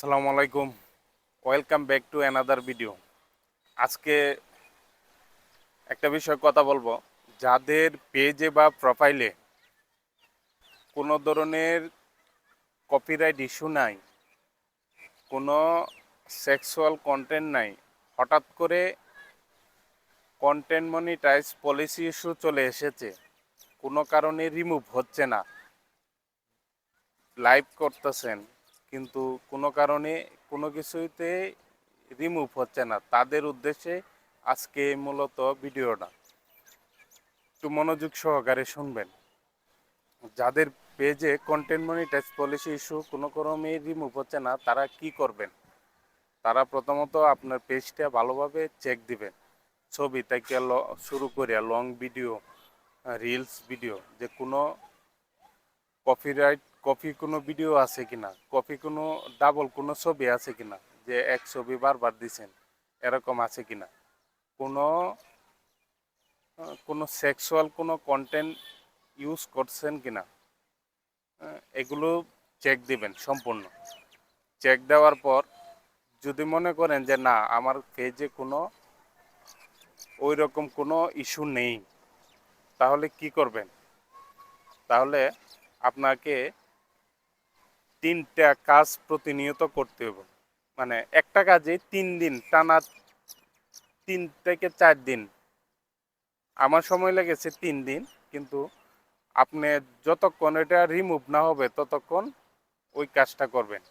আসসালামু আলাইকুম। Welcome back to another video আজকে একটা বিষয় কথা বলব। যাদের পেজে বা প্রোফাইলে কোনো ধরনের কপিরাইট ইস্যু নাই, কোনো সেক্সুয়াল কন্টেন্ট নাই, হঠাৎ করে কন্টেন্ট মনিটাইজ পলিসি ইস্যু চলে এসেছে, কোনো কারণে রিমুভ হচ্ছে না লাইভ করতেছেন কিন্তু কোনো কারণে কোনো কিছুতে রিমুভ হচ্ছে না। তাদের উদ্দেশ্যে আজকে মূলত ভিডিওটা একটু মনোযোগ সহকারে শুনবেন। যাদের পেজে কন্টেন্ট মনিটাইজ পলিসি ইস্যু কোনো ক্রমেই রিমুভ হচ্ছে না, তারা কি করবেন? তারা প্রথমত আপনার পেজটা ভালোভাবে চেক দিবেন। ছবি থেকে শুরু করে লং ভিডিও রিলস ভিডিও যে কোনো কপিরাইট কপি কোনো ভিডিও আছে কিনা? কপি কোনো ডাবল কোনো ছবি আছে কিনা? যে এক ছবি বারবার দিছেন, এরকম আছে কিনা? কোনো কোনো সেক্সুয়াল কোনো কন্টেন্ট ইউজ করছেন কিনা? এগুলো চেক দিবেন সম্পূর্ণ। চেক দেওয়ার পর যদি মনে করেন যে না, আমার পেজে কোনো ওই রকম কোনো ইস্যু নেই, তাহলে কি করবেন? তাহলে আপনাকে তিনটা কাজ প্রতিনিয়ত করতে হবে। মানে একটা কাজে তিন দিন, টানা তিন থেকে চার দিন। আমার সময় লেগেছে তিন দিন, কিন্তু আপনি যতক্ষণ এটা রিমুভ না হবে, ততক্ষণ ওই কাজটা করবেন।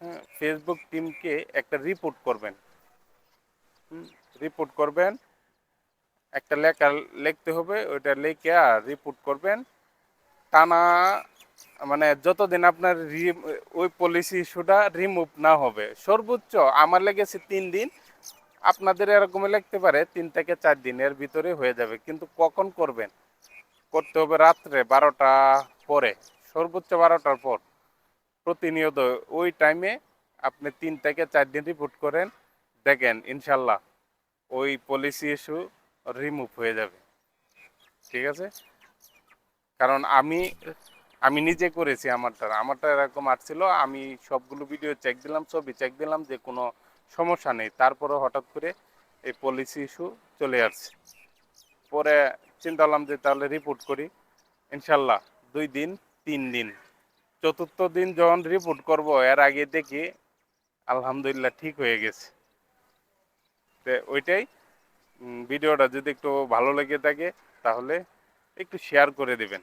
হ্যাঁ ফেসবুক টিমকে একটা রিপোর্ট করবেন। রিপোর্ট করবেন, একটা লেখা লিখতে হবে, ওইটা লিখে আর রিপোর্ট করবেন। টানা মানে যতদিন আপনার ওই পলিসি ইস্যুটা রিমুভ না হবে, সর্বোচ্চ আমার লেগেছে তিন দিন, আপনাদের এরকমই লাগতে পারে, তিন থেকে চার দিনের ভিতরে হয়ে যাবে। কিন্তু কখন করবেন? করতে হবে রাত্রে বারোটা পরে, সর্বোচ্চ বারোটার পর। প্রতিনিয়ত ওই টাইমে আপনি তিন থেকে চার দিন রিপোর্ট করেন, দেখেন ইনশাল্লাহ ওই পলিসি ইস্যু রিমুভ হয়ে যাবে। ঠিক আছে? কারণ আমি আমি নিজে করেছি আমারটা। আমারটা এরকম আসছিল আমি সবগুলো ভিডিও চেক দিলাম, ছবি চেক দিলাম যে কোনো সমস্যা নেই। তারপরে হঠাৎ করে এই পলিসি ইস্যু চলে আসছে। পরে চিন্তা করলাম যে তাহলে রিপোর্ট করি। ইনশাল্লাহ দুই দিন, তিন দিন। চতুর্থ দিন যখন রিপোর্ট করব, এর আগে দেখি আলহামদুলিল্লাহ ঠিক হয়ে গেছে। তো ওইটাই ভিডিওটা যদি একটু ভালো লেগে থাকে, তাহলে একটু শেয়ার করে দিবেন।